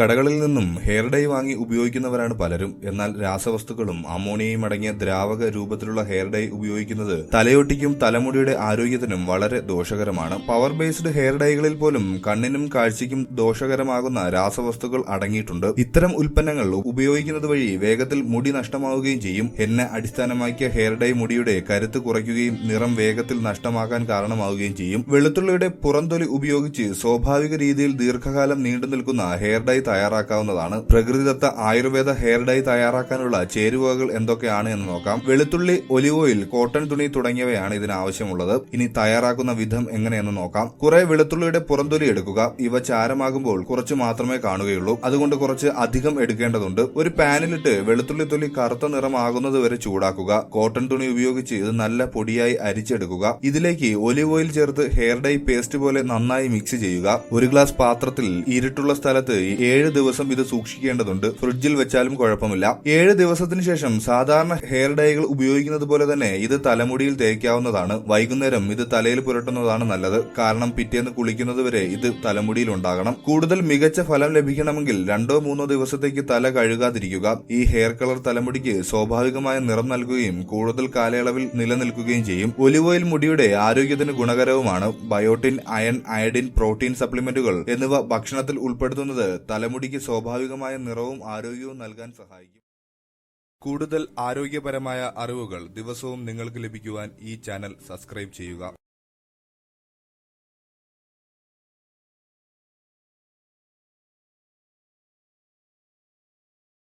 കടകളിൽ നിന്നും hair dye വാങ്ങി ഉപയോഗിക്കുന്നവരാണ് പലരും. എന്നാൽ രാസവസ്തുക്കളും അമോണിയയും അടങ്ങിയ ദ്രാവക രൂപത്തിലുള്ള ഹെയർ ഡൈ ഉപയോഗിക്കുന്നത് തലയൊട്ടിക്കും തലമുടിയുടെ ആരോഗ്യത്തിനും വളരെ ദോഷകരമാണ്. പവർ ബേസ്ഡ് ഹെയർ ഡൈകളിൽ പോലും കണ്ണിനും കാഴ്ചയ്ക്കും ദോഷകരമാകുന്ന രാസവസ്തുക്കൾ അടങ്ങിയിട്ടുണ്ട്. ഇത്തരം ഉൽപ്പന്നങ്ങൾ ഉപയോഗിക്കുന്നത് വഴി വേഗത്തിൽ മുടി നഷ്ടമാവുകയും ചെയ്യും. എന്നെ അടിസ്ഥാനമാക്കിയ ഹെയർ ഡൈ മുടിയുടെ കരുത്ത് കുറയ്ക്കുകയും നിറം വേഗത്തിൽ നഷ്ടമാക്കാൻ കാരണമാവുകയും ചെയ്യും. വെളുത്തുള്ളിയുടെ പുറംതൊലി ഉപയോഗിച്ച് സ്വാഭാവിക രീതിയിൽ ദീർഘകാലം നീണ്ടു നിൽക്കുന്ന ഹെയർ ഡൈ തയ്യാറാക്കാവുന്നതാണ്. പ്രകൃതിദത്ത ആയുർവേദ ഹെയർ ഡൈ തയ്യാറാക്കാനുള്ള ചേരുവകൾ എന്തൊക്കെയാണ് എന്ന് നോക്കാം. വെളുത്തുള്ളി ഒലിവ് ഓയിൽ കോട്ടൺ തുണി തുടങ്ങിയവയാണ് ഇതിന് ആവശ്യമുള്ളത്. ഇനി തയ്യാറാക്കുന്ന വിധം എങ്ങനെയെന്ന് നോക്കാം. കുറെ വെളുത്തുള്ളിയുടെ പുറന്തൊലി എടുക്കുക. ഇവ ചാരമാകുമ്പോൾ കുറച്ച് മാത്രമേ കാണുകയുള്ളൂ. അതുകൊണ്ട് കുറച്ച് അധികം എടുക്കേണ്ടതുണ്ട്. ഒരു പാനിലിട്ട് വെളുത്തുള്ളി തൊലി കറുത്ത നിറമാകുന്നത് വരെ ചൂടാക്കുക. കോട്ടൺ തുണി ഉപയോഗിച്ച് ഇത് നല്ല പൊടിയായി അരിച്ചെടുക്കുക. ഇതിലേക്ക് ഒലിവ് ഓയിൽ ചേർത്ത് ഹെയർ ഡൈ പേസ്റ്റ് പോലെ നന്നായി മിക്സ് ചെയ്യുക. ഒരു ഗ്ലാസ് പാത്രത്തിൽ ഇരുട്ടുള്ള സ്ഥലത്ത് ഏഴ് ദിവസം ഇത് സൂക്ഷിക്കേണ്ടതുണ്ട്. ഫ്രിഡ്ജിൽ വെച്ചാലും കുഴപ്പമില്ല. ഏഴ് ദിവസത്തിന് ശേഷം സാധാരണ ഹെയർ ഡൈകൾ ഉപയോഗിക്കുന്നത് പോലെ തന്നെ ഇത് തലമുടിയിൽ തേക്കാവുന്നതാണ്. വൈകുന്നേരം ഇത് തലയിൽ പുരട്ടുന്നതാണ് നല്ലത്. കാരണം പിറ്റേന്ന് കുളിക്കുന്നത് വരെ ഇത് തലമുടിയിൽ ഉണ്ടാകണം. കൂടുതൽ മികച്ച ഫലം ലഭിക്കണമെങ്കിൽ രണ്ടോ മൂന്നോ ദിവസത്തേക്ക് തല കഴുകാതിരിക്കുക. ഈ ഹെയർ കളർ തലമുടിക്ക് സ്വാഭാവികമായ നിറം നൽകുകയും കൂടുതൽ കാലയളവിൽ നിലനിൽക്കുകയും ചെയ്യും. ഒലിവ് ഓയിൽ മുടിയുടെ ആരോഗ്യത്തിന് ഗുണകരവുമാണ്. ബയോട്ടിൻ അയൺ അയഡിൻ പ്രോട്ടീൻ സപ്ലിമെന്റുകൾ എന്നിവ ഭക്ഷണത്തിൽ ഉൾപ്പെടുത്തുന്നത് തലമുടിക്ക് സ്വാഭാവികമായ നിറവും ആരോഗ്യവും നൽകാൻ സഹായിക്കും. കൂടുതൽ ആരോഗ്യപരമായ അറിവുകൾ ദിവസവും നിങ്ങൾക്ക് ലഭിക്കുവാൻ ഈ ചാനൽ സബ്സ്ക്രൈബ് ചെയ്യുക.